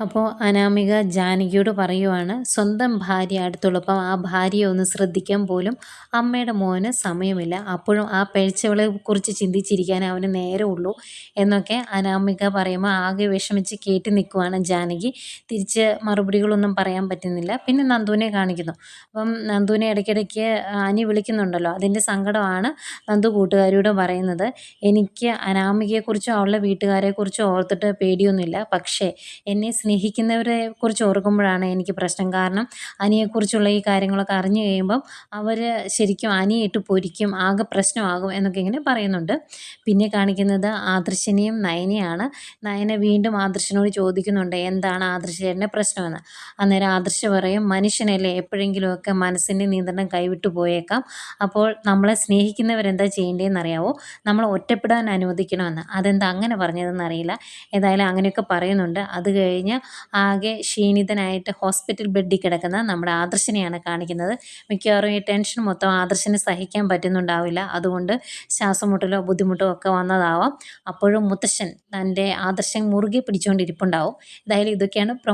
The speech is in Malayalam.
അപ്പോൾ അനാമിക ജാനകിയോട് പറയുവാണ് സ്വന്തം ഭാര്യ അടുത്തുള്ളപ്പം ആ ഭാര്യയെ ഒന്ന് ശ്രദ്ധിക്കാൻ പോലും അമ്മയുടെ മോന് സമയമില്ല. അപ്പോഴും ആ പേഴ്ചകളെ കുറിച്ച് ചിന്തിച്ചിരിക്കാൻ അവന് നേരമുള്ളൂ എന്നൊക്കെ അനാമിക പറയുമ്പോൾ ആകെ വിഷമിച്ച് കേട്ടി നിൽക്കുവാണ് ജാനകി. തിരിച്ച് മറുപടികളൊന്നും പറയാൻ പറ്റുന്നില്ല. പിന്നെ നന്ദുവിനെ കാണിക്കുന്നു. അപ്പം നന്ദുവിനെ ഇടയ്ക്കിടയ്ക്ക് അനി വിളിക്കുന്നുണ്ടല്ലോ. അതിന്റെ സങ്കടമാണ് നന്ദു കൂട്ടുകാരിയോട് പറയുന്നത്. എനിക്ക് അനാമികയെക്കുറിച്ചോ അവളുടെ വീട്ടുകാരെക്കുറിച്ചോ ഓർത്തിട്ട് പേടിയൊന്നുമില്ല. പക്ഷേ എന്നെ സ്നേഹിക്കുന്നവരെ കുറിച്ച് ഓർക്കുമ്പോഴാണ് എനിക്ക് പ്രശ്നം. കാരണം അനിയെക്കുറിച്ചുള്ള ഈ കാര്യങ്ങളൊക്കെ അറിഞ്ഞു കഴിയുമ്പം അവർ ശരിക്കും അനിയിട്ട് പൊരിക്കും ആകെ പ്രശ്നമാകും എന്നൊക്കെ ഇങ്ങനെ പറയുന്നുണ്ട്. പിന്നെ കാണിക്കുന്നത് ആദർശിനെയും നയനയാണ്. നയന വീണ്ടും ആദർശനോട് ചോദിക്കുന്നുണ്ട് എന്താണ് ആദർശേട്ടന്റെ പ്രശ്നമെന്ന്? അന്നേരം ആദർശ പറയും മനുഷ്യനല്ലേ എപ്പോഴെങ്കിലുമൊക്കെ മനസ്സിന്റെ നിയന്ത്രണം കൈവിട്ടു പോയേക്കാം. അപ്പോൾ നമ്മളെ സ്നേഹിക്കുന്നവരെന്താ ചെയ്യേണ്ടതെന്ന് അറിയാവോ നമ്മൾ ഒറ്റപ്പെടാൻ അനുവദിക്കണമെന്ന്. അതെന്താ അങ്ങനെ പറഞ്ഞതെന്ന് അറിയില്ല ഏതായാലും അങ്ങനെയൊക്കെ പറയുന്നുണ്ട്. അത് കഴിഞ്ഞ് ആകെ ക്ഷീണിതനായിട്ട് ഹോസ്പിറ്റൽ ബെഡിൽ കിടക്കുന്ന നമ്മുടെ ആദർശനെയാണ് കാണിക്കുന്നത്. മിക്കവാറും ഈ ടെൻഷൻ മൊത്തം ആദർശന് സഹിക്കാൻ പറ്റുന്നുണ്ടാവില്ല. അതുകൊണ്ട് ശ്വാസമുട്ടലോ ബുദ്ധിമുട്ടോ ഒക്കെ വന്നതാവാം. അപ്പോഴും മുത്തശ്ശൻ തന്റെ ആദർശൻ മുറുകെ പിടിച്ചുകൊണ്ടിരിപ്പുണ്ടാവും. എന്തായാലും ഇതൊക്കെയാണ്